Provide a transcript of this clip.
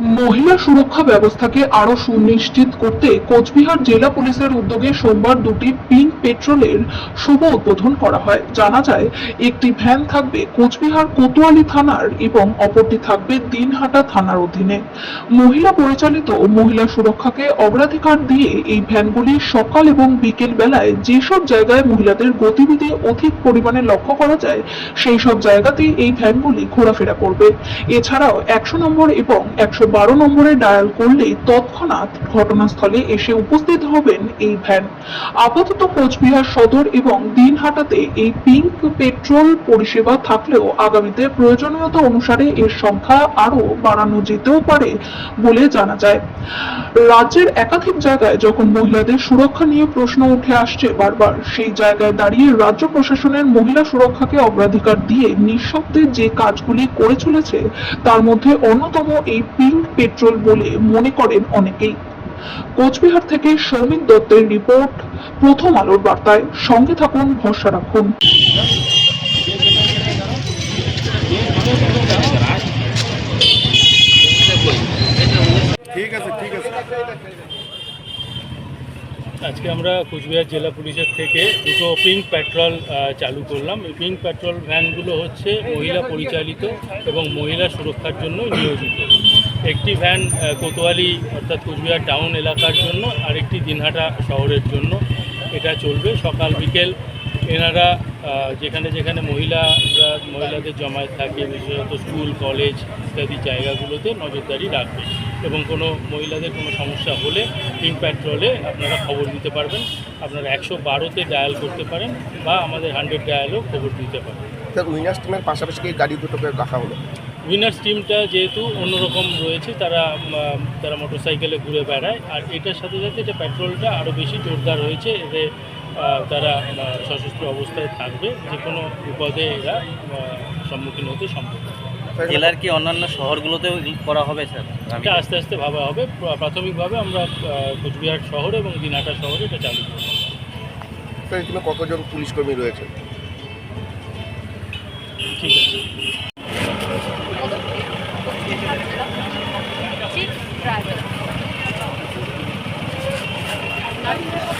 মহিলা সুরক্ষা ব্যবস্থাকে আরও সুনিশ্চিত করতে কোচবিহার জেলা পুলিশের উদ্যোগে সোমবার দুটি পিঙ্ক পেট্রোলের শুভ উদ্বোধন করা হয়। জানা যায়, একটি ভ্যান থাকবে কোচবিহার কোতোয়ালি থানার এবং অপরটি থাকবে দিনহাটা থানার অধীনে। মহিলা পরিচালিত মহিলা সুরক্ষাকে অগ্রাধিকার দিয়ে এই ভ্যানগুলি সকাল এবং বিকেল বেলায় যেসব জায়গায় মহিলাদের গতিবিধি অধিক পরিমাণে লক্ষ্য করা যায়, সেই সব জায়গাতেই এই ভ্যানগুলি ঘোরাফেরা করবে। এছাড়াও একশো নম্বর এবং একশো বারো নম্বরে ডায়াল করলেই তৎক্ষণাৎ ঘটনাস্থলে এসে উপস্থিত হবেন এই ভ্যান। আপাতত কোচবিহার সদর এবং দিনহাটাতে এই পিঙ্ক পেট্রোল পরিষেবা থাকলেও আগামীতে প্রয়োজনীয়তা অনুসারে এর সংখ্যা আরও বাড়ানো যেতেও পারে বলে জানা যায়। রাজ্যের একাধিক জায়গায় যখন মহিলাদের সুরক্ষা নিয়ে প্রশ্ন উঠে আসছে বারবার, সেই জায়গায় দাঁড়িয়ে রাজ্য প্রশাসনের মহিলা সুরক্ষাকে অগ্রাধিকার দিয়ে নিঃশব্দে যে কাজগুলি করে চলেছে, তার মধ্যে অন্যতম এই পিঙ্ক পেট্রোল বলে মনে করেন অনেকেই। কোচবিহার থেকে সৌমিক দত্তের রিপোর্ট প্রথম আলোর বার্তায়। সঙ্গে থাকুন ভরসা রাখুন। ঠিক আছে ঠিক আছে। আজকে আমরা কোচবিহার জেলা পুলিশের থেকে দুটো পিঙ্ক পেট্রোল চালু করলাম। এই পিঙ্ক পেট্রোল ভ্যানগুলো হচ্ছে মহিলা পরিচালিত এবং মহিলা সুরক্ষার জন্য নিয়োজিত। একটি ভ্যান কোতোয়ালি অর্থাৎ কোচবিহার টাউন এলাকার জন্য আর একটি দিনহাটা শহরের জন্য এটা চলবে। সকাল, বিকেল এনারা যেখানে যেখানে মহিলারা মহিলাদের জমায়েত থাকে, বিশেষত স্কুল, কলেজ ইত্যাদি জায়গাগুলোতে নজরদারি রাখবে এবং কোনো মহিলাদের কোনো সমস্যা হলে পিঙ্ক পেট্রোলে আপনারা খবর দিতে পারবেন। আপনারা একশো বারোতে ডায়াল করতে পারেন বা আমাদের হান্ড্রেড ডায়ালও খবর দিতে পারেন উইনার্স টিমের পাশাপাশি গাড়ি দুটোকে রাখা হলো? উইনার্স টিমটা যেহেতু অন্যরকম রয়েছে তারা তারা মোটরসাইকেলে ঘুরে বেড়ায়। আর এটার সাথে সাথে এটা পেট্রোলটা আরও বেশি জোরদার হয়েছে এতে তারা সশস্ত্র অবস্থায় থাকবে। যে কোনো বিপদে এরা সম্মুখীন হতে সম্ভব জেলার কি অন্যান্য শহরগুলোতেও করা হবে স্যার? এটা আস্তে আস্তে ভাবা হবে। প্রাথমিকভাবে আমরা কোচবিহার শহর এবং দিনাটা শহরে এটা চালু করব। স্যার কতজন পুলিশ কর্মী রয়েছে? ঠিক আছে। Gracias.